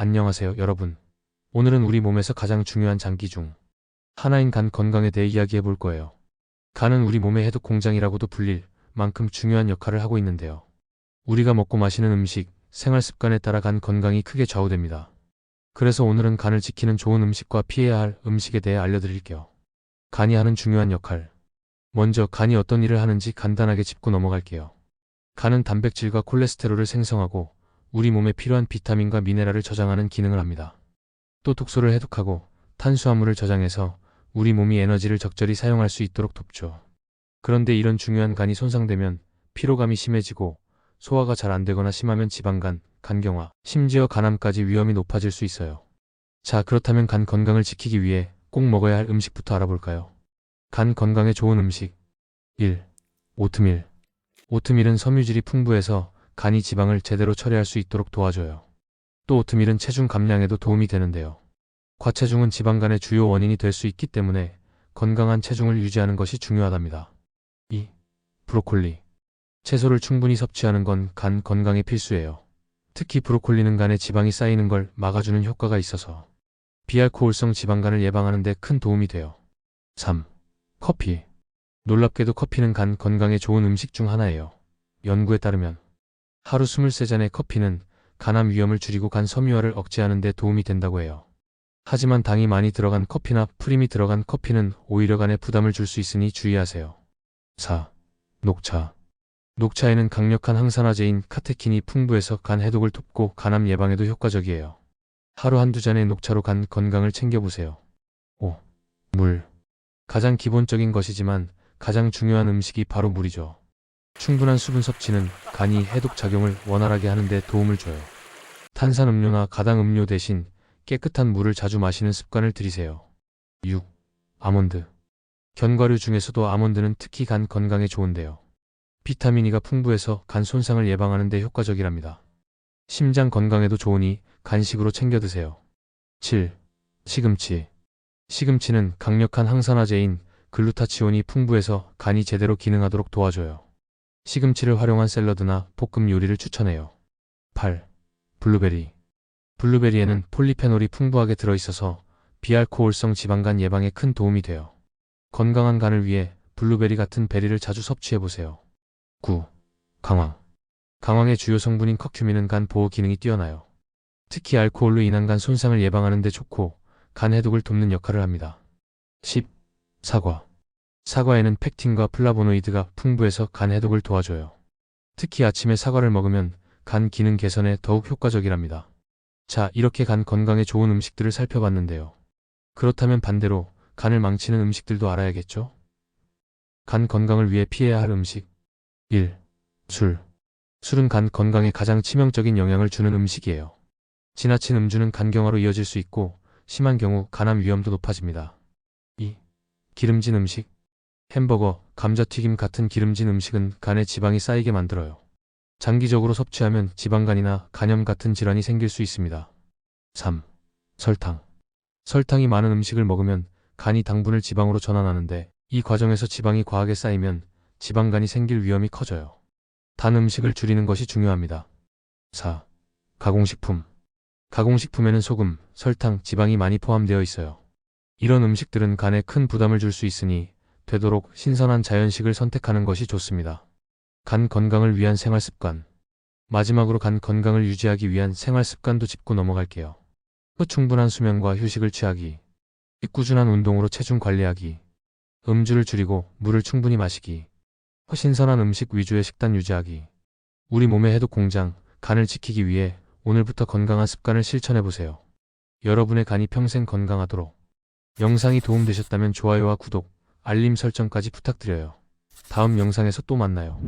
안녕하세요, 여러분. 오늘은 우리 몸에서 가장 중요한 장기 중 하나인 간 건강에 대해 이야기해 볼 거예요. 간은 우리 몸의 해독 공장이라고도 불릴 만큼 중요한 역할을 하고 있는데요. 우리가 먹고 마시는 음식, 생활 습관에 따라 간 건강이 크게 좌우됩니다. 그래서 오늘은 간을 지키는 좋은 음식과 피해야 할 음식에 대해 알려드릴게요. 간이 하는 중요한 역할. 먼저 간이 어떤 일을 하는지 간단하게 짚고 넘어갈게요. 간은 단백질과 콜레스테롤을 생성하고 우리 몸에 필요한 비타민과 미네랄을 저장하는 기능을 합니다. 또 독소를 해독하고 탄수화물을 저장해서 우리 몸이 에너지를 적절히 사용할 수 있도록 돕죠. 그런데 이런 중요한 간이 손상되면 피로감이 심해지고 소화가 잘 안 되거나 심하면 지방간, 간경화, 심지어 간암까지 위험이 높아질 수 있어요. 자, 그렇다면 간 건강을 지키기 위해 꼭 먹어야 할 음식부터 알아볼까요? 간 건강에 좋은 음식 1. 오트밀 오트밀은 섬유질이 풍부해서 간이 지방을 제대로 처리할 수 있도록 도와줘요. 또 오트밀은 체중 감량에도 도움이 되는데요. 과체중은 지방간의 주요 원인이 될 수 있기 때문에 건강한 체중을 유지하는 것이 중요하답니다. 2. 브로콜리 채소를 충분히 섭취하는 건 간 건강에 필수예요. 특히 브로콜리는 간에 지방이 쌓이는 걸 막아주는 효과가 있어서 비알코올성 지방간을 예방하는 데 큰 도움이 돼요. 3. 커피 놀랍게도 커피는 간 건강에 좋은 음식 중 하나예요. 연구에 따르면 하루 23잔의 커피는 간암 위험을 줄이고 간 섬유화를 억제하는 데 도움이 된다고 해요. 하지만 당이 많이 들어간 커피나 프림이 들어간 커피는 오히려 간에 부담을 줄 수 있으니 주의하세요. 4. 녹차 녹차에는 강력한 항산화제인 카테킨이 풍부해서 간 해독을 돕고 간암 예방에도 효과적이에요. 하루 한두 잔의 녹차로 간 건강을 챙겨보세요. 5. 물 가장 기본적인 것이지만 가장 중요한 음식이 바로 물이죠. 충분한 수분 섭취는 간이 해독 작용을 원활하게 하는 데 도움을 줘요. 탄산 음료나 가당 음료 대신 깨끗한 물을 자주 마시는 습관을 들이세요. 6. 아몬드. 견과류 중에서도 아몬드는 특히 간 건강에 좋은데요. 비타민 E가 풍부해서 간 손상을 예방하는 데 효과적이랍니다. 심장 건강에도 좋으니 간식으로 챙겨 드세요. 7. 시금치. 시금치는 강력한 항산화제인 글루타치온이 풍부해서 간이 제대로 기능하도록 도와줘요. 시금치를 활용한 샐러드나 볶음 요리를 추천해요. 8. 블루베리. 블루베리에는 폴리페놀이 풍부하게 들어있어서 비알코올성 지방간 예방에 큰 도움이 돼요. 건강한 간을 위해 블루베리 같은 베리를 자주 섭취해보세요. 9. 강황. 강황의 주요 성분인 커큐민은 간 보호 기능이 뛰어나요. 특히 알코올로 인한 간 손상을 예방하는 데 좋고 간 해독을 돕는 역할을 합니다. 10. 사과. 사과에는 펙틴과 플라보노이드가 풍부해서 간 해독을 도와줘요. 특히 아침에 사과를 먹으면 간 기능 개선에 더욱 효과적이랍니다. 자, 이렇게 간 건강에 좋은 음식들을 살펴봤는데요. 그렇다면 반대로 간을 망치는 음식들도 알아야겠죠? 간 건강을 위해 피해야 할 음식. 1. 술. 술은 간 건강에 가장 치명적인 영향을 주는 음식이에요. 지나친 음주는 간경화로 이어질 수 있고 심한 경우 간암 위험도 높아집니다. 2. 기름진 음식. 햄버거, 감자튀김 같은 기름진 음식은 간에 지방이 쌓이게 만들어요. 장기적으로 섭취하면 지방간이나 간염 같은 질환이 생길 수 있습니다. 3. 설탕. 설탕이 많은 음식을 먹으면 간이 당분을 지방으로 전환하는데 이 과정에서 지방이 과하게 쌓이면 지방간이 생길 위험이 커져요. 단 음식을 줄이는 것이 중요합니다. 4. 가공식품. 가공식품에는 소금, 설탕, 지방이 많이 포함되어 있어요. 이런 음식들은 간에 큰 부담을 줄 수 있으니 되도록 신선한 자연식을 선택하는 것이 좋습니다. 간 건강을 위한 생활 습관. 마지막으로 간 건강을 유지하기 위한 생활 습관도 짚고 넘어갈게요. 또 충분한 수면과 휴식을 취하기. 꾸준한 운동으로 체중 관리하기. 음주를 줄이고 물을 충분히 마시기. 신선한 음식 위주의 식단 유지하기. 우리 몸의 해독 공장, 간을 지키기 위해 오늘부터 건강한 습관을 실천해 보세요. 여러분의 간이 평생 건강하도록. 영상이 도움되셨다면 좋아요와 구독, 알림 설정까지 부탁드려요. 다음 영상에서 또 만나요.